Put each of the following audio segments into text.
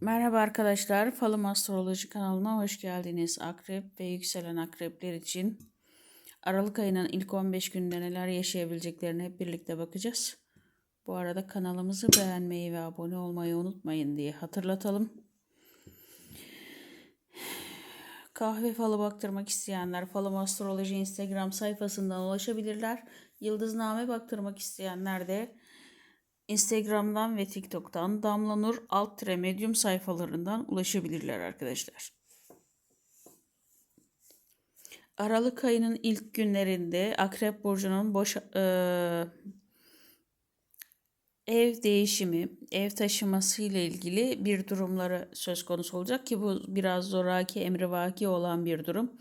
Merhaba arkadaşlar, Falım Astroloji kanalına hoş geldiniz. Akrep ve yükselen akrepler için Aralık ayının ilk 15 günde neler yaşayabileceklerine hep birlikte bakacağız. Bu arada kanalımızı beğenmeyi ve abone olmayı unutmayın diye hatırlatalım. Kahve falı baktırmak isteyenler Falım Astroloji Instagram sayfasından ulaşabilirler. Yıldızname baktırmak isteyenler de Instagram'dan ve TikTok'tan Damla Nur alt tire medium sayfalarından ulaşabilirler arkadaşlar. Aralık ayının ilk günlerinde Akrep Burcu'nun boş e, ev değişimi, ev taşıması ile ilgili bir durumları söz konusu olacak ki bu biraz zoraki, emrivaki olan bir durum.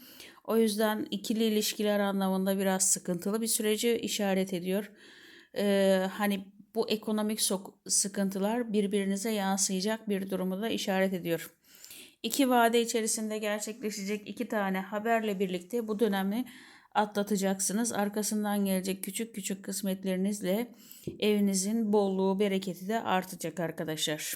O yüzden ikili ilişkiler anlamında biraz sıkıntılı bir süreci işaret ediyor. Ee, hani bu ekonomik sıkıntılar birbirinize yansıyacak bir durumu da işaret ediyor. İki vade içerisinde gerçekleşecek iki tane haberle birlikte bu dönemi atlatacaksınız. Arkasından gelecek küçük küçük kısmetlerinizle evinizin bolluğu, bereketi de artacak arkadaşlar.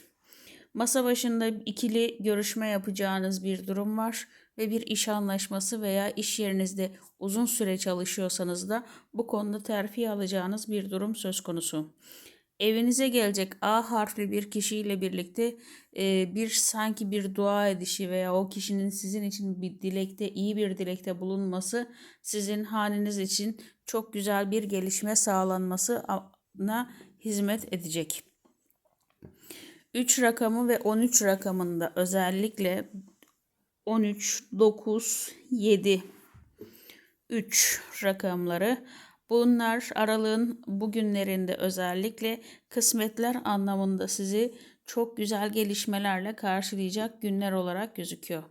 Masa başında ikili görüşme yapacağınız bir durum var ve bir iş anlaşması veya iş yerinizde uzun süre çalışıyorsanız da bu konuda terfi alacağınız bir durum söz konusu. Evinize gelecek A harfli bir kişiyle birlikte e, bir sanki bir dua edişi veya o kişinin sizin için bir dilekte, iyi bir dilekte bulunması sizin haneniz için çok güzel bir gelişme sağlanmasına hizmet edecek. 3 rakamı ve 13 rakamında özellikle 13, 9, 7, 3 rakamları bunlar aralığın bugünlerinde özellikle kısmetler anlamında sizi çok güzel gelişmelerle karşılayacak günler olarak gözüküyor.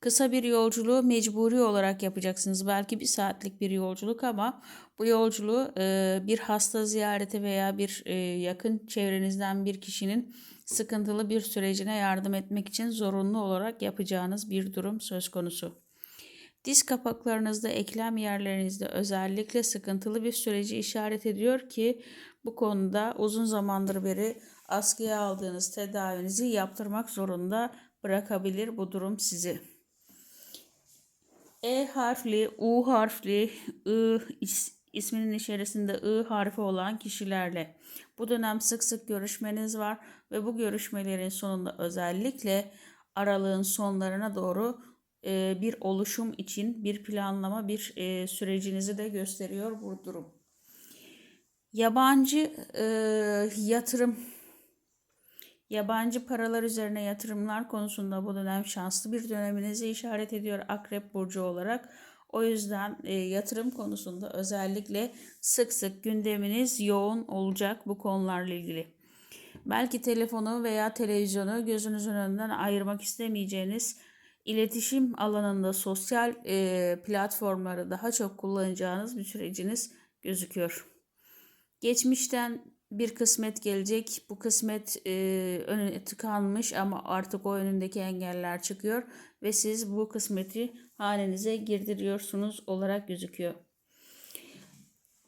Kısa bir yolculuğu mecburi olarak yapacaksınız. Belki bir saatlik bir yolculuk ama bu yolculuğu e, bir hasta ziyareti veya bir e, yakın çevrenizden bir kişinin sıkıntılı bir sürecine yardım etmek için zorunlu olarak yapacağınız bir durum söz konusu. Diz kapaklarınızda, eklem yerlerinizde özellikle sıkıntılı bir süreci işaret ediyor ki bu konuda uzun zamandır beri askıya aldığınız tedavinizi yaptırmak zorunda bırakabilir bu durum sizi. E harfli, U harfli, I isminin içerisinde I harfi olan kişilerle bu dönem sık sık görüşmeniz var ve bu görüşmelerin sonunda özellikle aralığın sonlarına doğru bir oluşum için bir planlama, bir e, sürecinizi de gösteriyor bu durum. Yabancı e, yatırım Yabancı paralar üzerine yatırımlar konusunda bu dönem şanslı bir döneminizi işaret ediyor Akrep Burcu olarak. O yüzden e, yatırım konusunda özellikle sık sık gündeminiz yoğun olacak bu konularla ilgili. Belki telefonu veya televizyonu gözünüzün önünden ayırmak istemeyeceğiniz iletişim alanında sosyal e, platformları daha çok kullanacağınız bir süreciniz gözüküyor. Geçmişten bir kısmet gelecek. Bu kısmet e, önüne tıkanmış ama artık o önündeki engeller çıkıyor ve siz bu kısmeti hanenize girdiriyorsunuz olarak gözüküyor.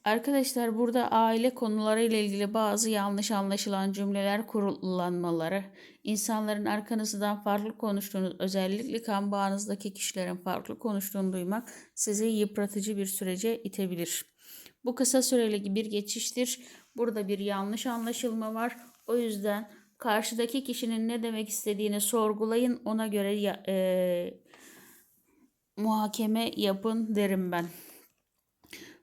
Arkadaşlar burada aile konuları ile ilgili bazı yanlış anlaşılan cümleler kullanmaları, insanların arkanızdan farklı konuştuğunu, özellikle kan bağınızdaki kişilerin farklı konuştuğunu duymak sizi yıpratıcı bir sürece itebilir. Bu kısa süreli bir geçiştir. Burada bir yanlış anlaşılma var. O yüzden karşıdaki kişinin ne demek istediğini sorgulayın. Ona göre ya, e, muhakeme yapın derim ben.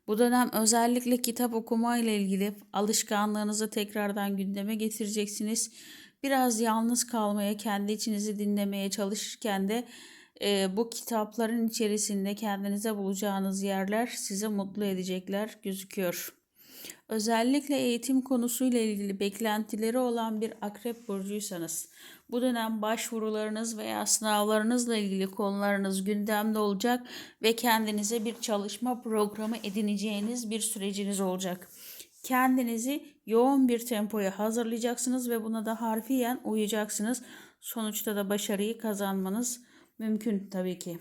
Bu dönem özellikle kitap okuma ile ilgili alışkanlığınızı tekrardan gündeme getireceksiniz. Biraz yalnız kalmaya, kendi içinizi dinlemeye çalışırken de e, bu kitapların içerisinde kendinize bulacağınız yerler sizi mutlu edecekler gözüküyor. Özellikle eğitim konusuyla ilgili beklentileri olan bir akrep burcuysanız bu dönem başvurularınız veya sınavlarınızla ilgili konularınız gündemde olacak ve kendinize bir çalışma programı edineceğiniz bir süreciniz olacak. Kendinizi yoğun bir tempoya hazırlayacaksınız ve buna da harfiyen uyacaksınız. Sonuçta da başarıyı kazanmanız mümkün tabii ki.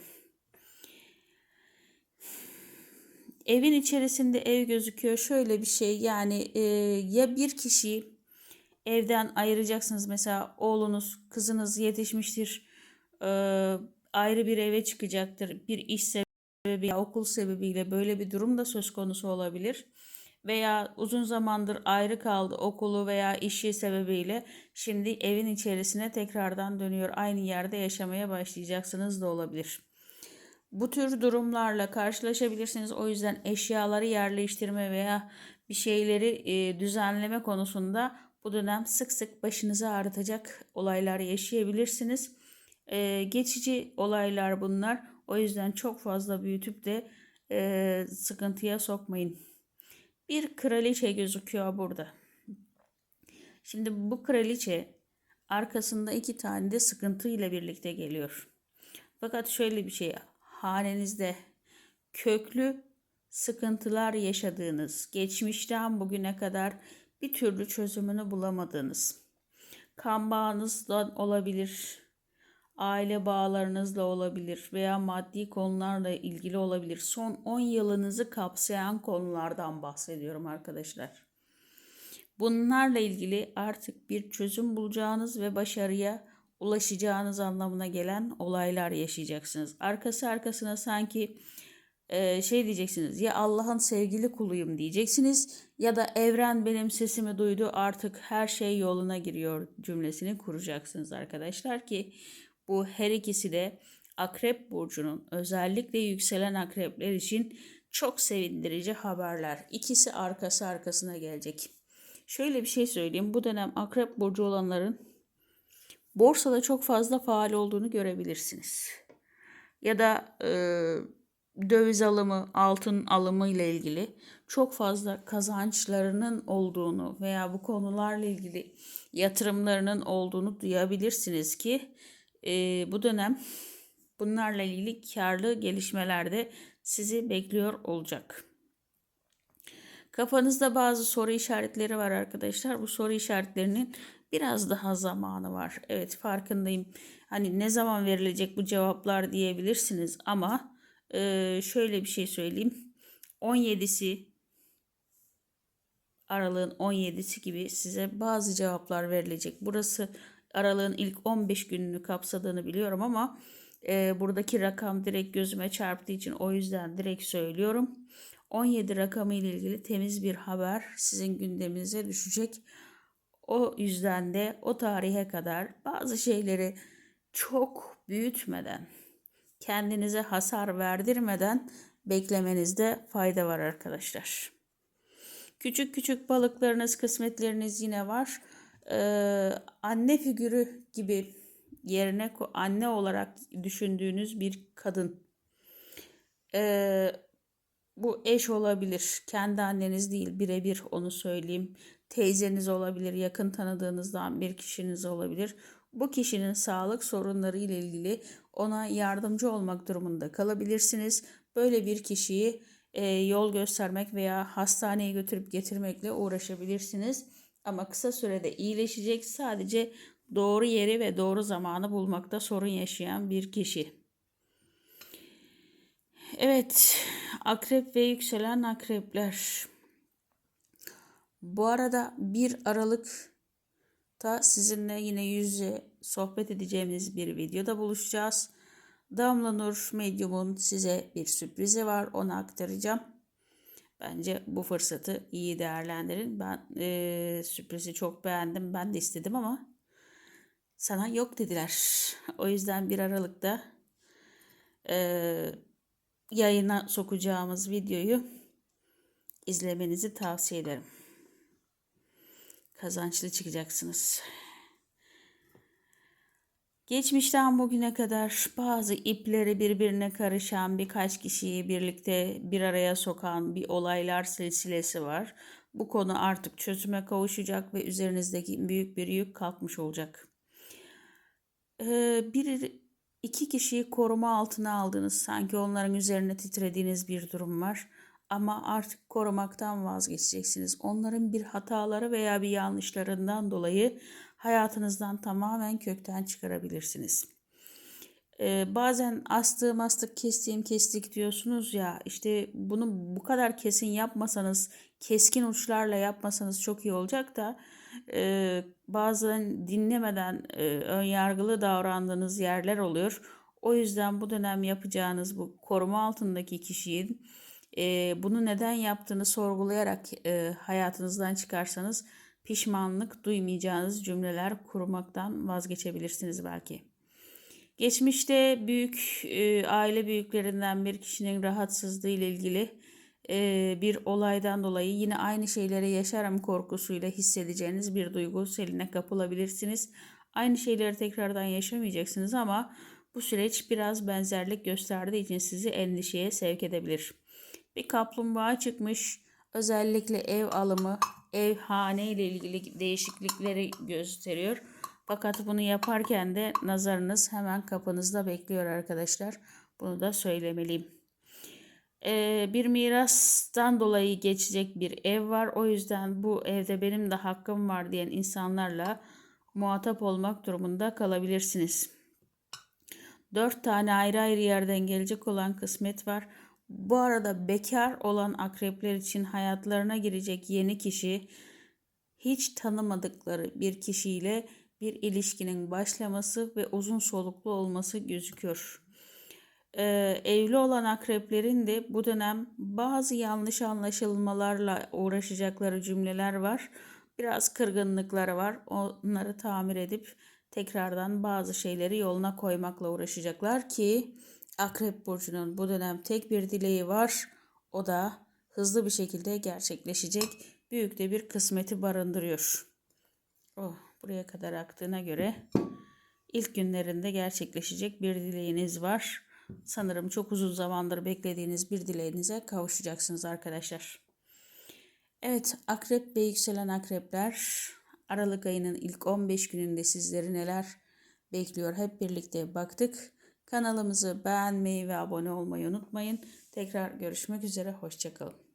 Evin içerisinde ev gözüküyor. Şöyle bir şey yani e, ya bir kişi evden ayıracaksınız. Mesela oğlunuz, kızınız yetişmiştir. Ee, ayrı bir eve çıkacaktır. Bir iş sebebi, okul sebebiyle böyle bir durum da söz konusu olabilir. Veya uzun zamandır ayrı kaldı okulu veya işi sebebiyle şimdi evin içerisine tekrardan dönüyor. Aynı yerde yaşamaya başlayacaksınız da olabilir. Bu tür durumlarla karşılaşabilirsiniz. O yüzden eşyaları yerleştirme veya bir şeyleri e, düzenleme konusunda bu dönem sık sık başınızı ağrıtacak olaylar yaşayabilirsiniz. E, geçici olaylar bunlar. O yüzden çok fazla büyütüp de e, sıkıntıya sokmayın. Bir kraliçe gözüküyor burada. Şimdi bu kraliçe arkasında iki tane de sıkıntı ile birlikte geliyor. Fakat şöyle bir şey hanenizde köklü sıkıntılar yaşadığınız, geçmişten bugüne kadar bir türlü çözümünü bulamadığınız, kan bağınızdan olabilir, aile bağlarınızla olabilir veya maddi konularla ilgili olabilir. Son 10 yılınızı kapsayan konulardan bahsediyorum arkadaşlar. Bunlarla ilgili artık bir çözüm bulacağınız ve başarıya ulaşacağınız anlamına gelen olaylar yaşayacaksınız. Arkası arkasına sanki e, şey diyeceksiniz ya Allah'ın sevgili kuluyum diyeceksiniz ya da evren benim sesimi duydu artık her şey yoluna giriyor cümlesini kuracaksınız arkadaşlar ki bu her ikisi de Akrep Burcu'nun özellikle yükselen akrepler için çok sevindirici haberler. İkisi arkası arkasına gelecek. Şöyle bir şey söyleyeyim. Bu dönem Akrep Burcu olanların borsada çok fazla faal olduğunu görebilirsiniz. Ya da e, döviz alımı, altın alımı ile ilgili çok fazla kazançlarının olduğunu veya bu konularla ilgili yatırımlarının olduğunu duyabilirsiniz ki e, bu dönem bunlarla ilgili karlı gelişmelerde sizi bekliyor olacak. Kafanızda bazı soru işaretleri var arkadaşlar. Bu soru işaretlerinin biraz daha zamanı var. Evet farkındayım. Hani ne zaman verilecek bu cevaplar diyebilirsiniz ama e, şöyle bir şey söyleyeyim. 17'si aralığın 17'si gibi size bazı cevaplar verilecek. Burası aralığın ilk 15 gününü kapsadığını biliyorum ama e, buradaki rakam direkt gözüme çarptığı için o yüzden direkt söylüyorum. 17 rakamı ile ilgili temiz bir haber sizin gündeminize düşecek. O yüzden de o tarihe kadar bazı şeyleri çok büyütmeden, kendinize hasar verdirmeden beklemenizde fayda var arkadaşlar. Küçük küçük balıklarınız, kısmetleriniz yine var. Ee, anne figürü gibi yerine anne olarak düşündüğünüz bir kadın. Ee, bu eş olabilir. Kendi anneniz değil birebir onu söyleyeyim. Teyzeniz olabilir. Yakın tanıdığınızdan bir kişiniz olabilir. Bu kişinin sağlık sorunları ile ilgili ona yardımcı olmak durumunda kalabilirsiniz. Böyle bir kişiyi e, yol göstermek veya hastaneye götürüp getirmekle uğraşabilirsiniz. Ama kısa sürede iyileşecek sadece doğru yeri ve doğru zamanı bulmakta sorun yaşayan bir kişi. Evet, akrep ve yükselen akrepler. Bu arada 1 Aralık'ta sizinle yine yüzle sohbet edeceğimiz bir videoda buluşacağız. Damla Nur Medyum'un size bir sürprizi var. Onu aktaracağım. Bence bu fırsatı iyi değerlendirin. Ben e, sürprizi çok beğendim. Ben de istedim ama sana yok dediler. O yüzden 1 Aralık'ta e, yayına sokacağımız videoyu izlemenizi tavsiye ederim. Kazançlı çıkacaksınız. Geçmişten bugüne kadar bazı ipleri birbirine karışan birkaç kişiyi birlikte bir araya sokan bir olaylar silsilesi var. Bu konu artık çözüme kavuşacak ve üzerinizdeki büyük bir yük kalkmış olacak. Ee, bir iki kişiyi koruma altına aldınız. Sanki onların üzerine titrediğiniz bir durum var. Ama artık korumaktan vazgeçeceksiniz. Onların bir hataları veya bir yanlışlarından dolayı hayatınızdan tamamen kökten çıkarabilirsiniz. Ee, bazen astığım astık kestiğim kestik diyorsunuz ya işte bunu bu kadar kesin yapmasanız keskin uçlarla yapmasanız çok iyi olacak da e, bazen dinlemeden e, ön yargılı davrandığınız yerler oluyor. O yüzden bu dönem yapacağınız bu koruma altındaki kişinin e, bunu neden yaptığını sorgulayarak e, hayatınızdan çıkarsanız pişmanlık duymayacağınız cümleler kurmaktan vazgeçebilirsiniz belki. Geçmişte büyük e, aile büyüklerinden bir kişinin rahatsızlığı ile ilgili bir olaydan dolayı yine aynı şeyleri yaşarım korkusuyla hissedeceğiniz bir duygu seline kapılabilirsiniz. Aynı şeyleri tekrardan yaşamayacaksınız ama bu süreç biraz benzerlik gösterdiği için sizi endişeye sevk edebilir. Bir kaplumbağa çıkmış. Özellikle ev alımı, ev hane ile ilgili değişiklikleri gösteriyor. Fakat bunu yaparken de nazarınız hemen kapınızda bekliyor arkadaşlar. Bunu da söylemeliyim. Ee, bir mirastan dolayı geçecek bir ev var. O yüzden bu evde benim de hakkım var diyen insanlarla muhatap olmak durumunda kalabilirsiniz. Dört tane ayrı ayrı yerden gelecek olan kısmet var. Bu arada bekar olan akrepler için hayatlarına girecek yeni kişi hiç tanımadıkları bir kişiyle bir ilişkinin başlaması ve uzun soluklu olması gözüküyor. Ee, evli olan akreplerin de bu dönem bazı yanlış anlaşılmalarla uğraşacakları cümleler var. Biraz kırgınlıkları var. Onları tamir edip tekrardan bazı şeyleri yoluna koymakla uğraşacaklar ki Akrep Burcu'nun bu dönem tek bir dileği var. O da hızlı bir şekilde gerçekleşecek. Büyük de bir kısmeti barındırıyor. Oh, buraya kadar aktığına göre ilk günlerinde gerçekleşecek bir dileğiniz var. Sanırım çok uzun zamandır beklediğiniz bir dileğinize kavuşacaksınız arkadaşlar. Evet, akrep ve yükselen akrepler Aralık ayının ilk 15 gününde sizleri neler bekliyor hep birlikte baktık. Kanalımızı beğenmeyi ve abone olmayı unutmayın. Tekrar görüşmek üzere, hoşçakalın.